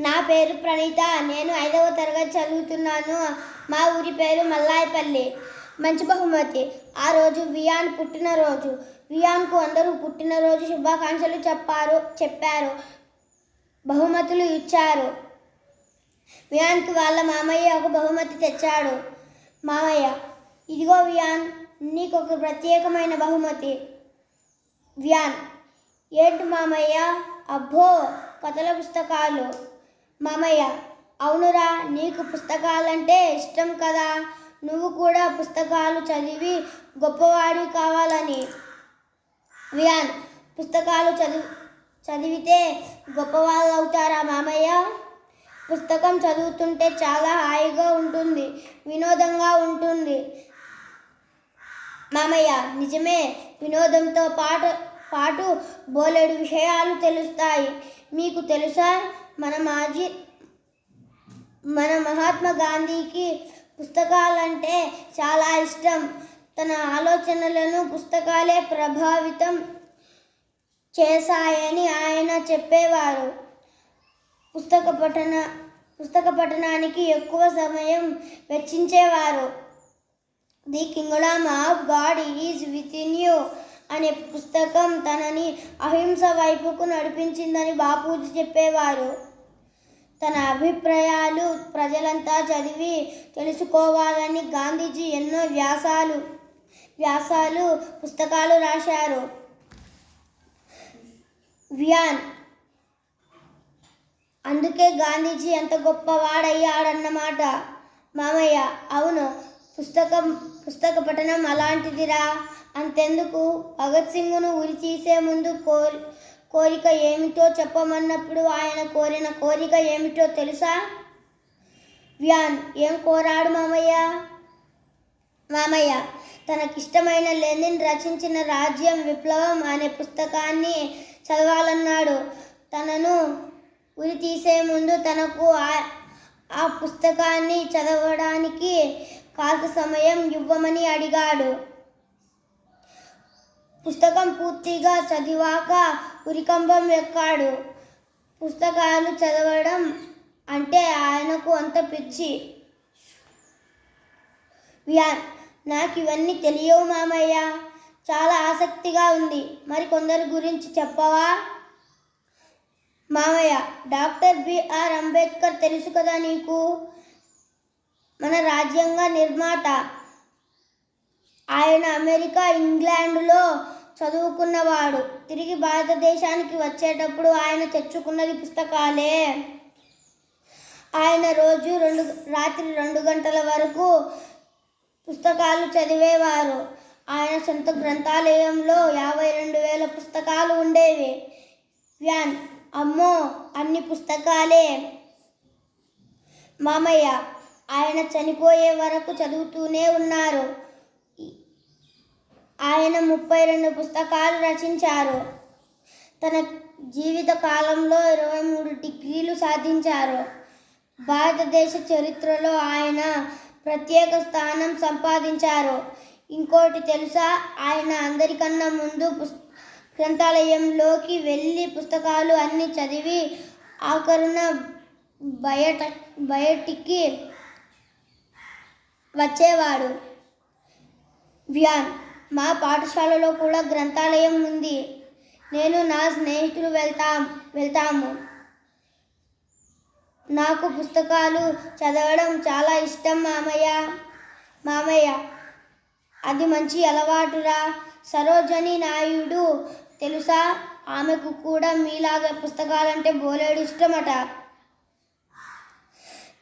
నా పేరు ప్రణీత. నేను ఐదవ తరగతి చదువుతున్నాను. మా ఊరి పేరు మల్లాయపల్లి. మంచి బహుమతి. ఆ రోజు వియాన్ పుట్టినరోజు. వియాన్కు అందరూ పుట్టినరోజు శుభాకాంక్షలు చెప్పారు చెప్పారు. బహుమతులు ఇచ్చారు. వియాన్కి వాళ్ళ మామయ్య ఒక బహుమతి తెచ్చాడు. మామయ్య ఇదిగో వియాన్ నీకు ఒక ప్రత్యేకమైన బహుమతి. వ్యాన్ ఏంటి మామయ్య? అబ్బో! కథల పుస్తకాలు. మామయ్య అవునురా నీకు పుస్తకాలంటే ఇష్టం కదా? నువ్వు కూడా పుస్తకాలు చదివి గొప్పవాడి కావాలని. వ్యాన్ పుస్తకాలు చదివి చదివితే గొప్పవాళ్ళు అవుతారా మామయ్య? పుస్తకం చదువుతుంటే చాలా హాయిగా ఉంటుంది వినోదంగా ఉంటుంది. మామయ్య నిజమే వినోదంతో పాటు పాటు బోలెడు విషయాలు తెలుస్తాయి. మీకు తెలుసా? మన మాజీ మన మహాత్మా గాంధీకి పుస్తకాలంటే చాలా ఇష్టం. తన ఆలోచనలను పుస్తకాలే ప్రభావితం చేశాయని ఆయన చెప్పేవారు. పుస్తక పఠన పుస్తక పఠనానికి ఎక్కువ సమయం వెచ్చించేవారు. The kingdom of God is within అనే పుస్తకం తనని అహింస వైపుకు నడిపించిందని బాపూజీ చెప్పేవారు. తన అభిప్రాయాలు ప్రజలంతా చదివి తెలుసుకోవాలని గాంధీజీ ఎన్నో వ్యాసాలు వ్యాసాలు పుస్తకాలు రాశారు. వ్యాన్. అందుకే గాంధీజీ ఎంత గొప్పవాడయ్యాడన్నమాట. మామయ్య అవును పుస్తకం పుస్తక పఠనం అలాంటిదిరా. అంతెందుకు? భగత్ సింగ్ను ఉరి తీసే ముందు కోరి కోరిక ఏమిటో చెప్పమన్నప్పుడు ఆయన కోరిన కోరిక ఏమిటో తెలుసా? వ్యాన్ ఏం కోరాడు మామయ్య? మామయ్య తనకిష్టమైన లెనిన్ రచించిన రాజ్యం విప్లవం అనే పుస్తకాన్ని చదవాలన్నాడు. తనను ఉరి తీసే ముందు తనకు ఆ- ఆ పుస్తకాన్ని చదవడానికి కాస్త సమయం ఇవ్వమని అడిగాడు. పుస్తకం పూర్తిగా చదివాక ఉరికంబం ఎక్కాడు. పుస్తకాలు చదవడం అంటే ఆయనకు అంత పిచ్చి. వ్యాన్ నాకు ఇవన్నీ తెలియవు మామయ్య. చాలా ఆసక్తిగా ఉంది. మరి కొందరి గురించి చెప్పవా? మామయ్య డాక్టర్ బిఆర్ అంబేద్కర్ తెలుసు కదా నీకు? మన రాజ్యాంగ నిర్మాత. ఆయన అమెరికా ఇంగ్లాండ్లో చదువుకున్నవాడు. తిరిగి భారతదేశానికి వచ్చేటప్పుడు ఆయన తెచ్చుకున్నది పుస్తకాలే. ఆయన రోజు రెండు రాత్రి రెండు గంటల వరకు పుస్తకాలు చదివేవారు. ఆయన సొంత గ్రంథాలయంలో యాభై రెండు వేల పుస్తకాలు ఉండేవి. వ్యాన్ అమ్మో అన్ని పుస్తకాలే. మామయ్య ఆయన చనిపోయే వరకు చదువుతూనే ఉన్నారు. ఆయన ముప్పై రెండు పుస్తకాలు రచించారు. తన జీవిత కాలంలో ఇరవై మూడు డిగ్రీలు సాధించారు. భారతదేశ చరిత్రలో ఆయన ప్రత్యేక స్థానం సంపాదించారు. ఇంకోటి తెలుసా? ఆయన అందరికన్నా ముందు పుస్ గ్రంథాలయంలోకి వెళ్ళి పుస్తకాలు అన్నీ చదివి ఆఖరున బయట బయటికి వచ్చేవాడు. వ్యాన్ మా పాఠశాలలో కూడా గ్రంథాలయం ఉంది. నేను నా స్నేహితులు వెళ్తాం వెళ్తాము. నాకు పుస్తకాలు చదవడం చాలా ఇష్టం మామయ్య మామయ్య. అది మంచి అలవాటురా. సరోజని నాయుడు తెలుసా? ఆమెకు కూడా మీలాగా పుస్తకాలంటే బోలేడు ఇష్టమట.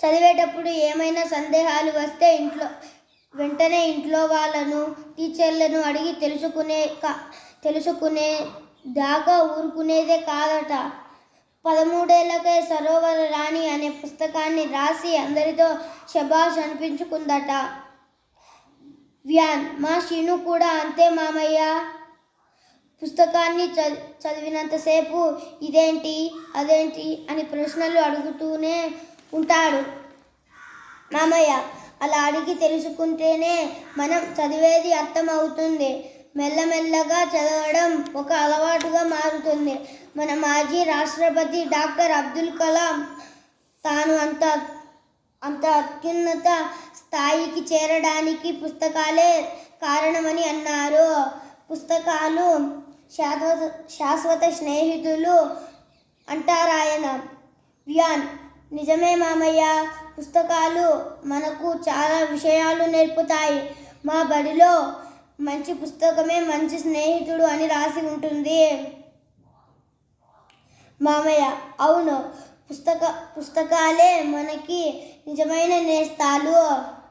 చదివేటప్పుడు ఏమైనా సందేహాలు వస్తే ఇంట్లో వెంటనే ఇంట్లో వాళ్ళను టీచర్లను అడిగి తెలుసుకునే కా తెలుసుకునే దాకా ఊరుకునేదే కాదట. పదమూడేళ్ళకే సరోవర రాణి అనే పుస్తకాన్ని రాసి అందరితో శబాష్ అనిపించుకుందట. వ్యాన్ మా శీను కూడా అంతే మామయ్య. పుస్తకాన్ని చ చదివినంతసేపు ఇదేంటి అదేంటి అని ప్రశ్నలు అడుగుతూనే ఉంటాడు మామయ్య. అలా అడిగి తెలుసుకుంటేనే మనం చదివేది అర్థమవుతుంది. మెల్లమెల్లగా చదవడం ఒక అలవాటుగా మారుతుంది. మన మాజీ రాష్ట్రపతి డాక్టర్ అబ్దుల్ కలాం తాను అంత అంత అత్యున్నత స్థాయికి చేరడానికి పుస్తకాలే కారణమని అన్నారు. పుస్తకాలు శాశ్వత శాశ్వత స్నేహితులు అంటారాయన. వ్యాన్ నిజమే మామయ్య పుస్తకాలు మనకు చాలా విషయాలు నేర్పుతాయి. మా బడిలో మంచి పుస్తకమే మంచి స్నేహితుడు అని రాసి ఉంటుంది. మామయ్య అవును. పుస్తక పుస్తకాలే మనకి నిజమైన నేస్తాలు.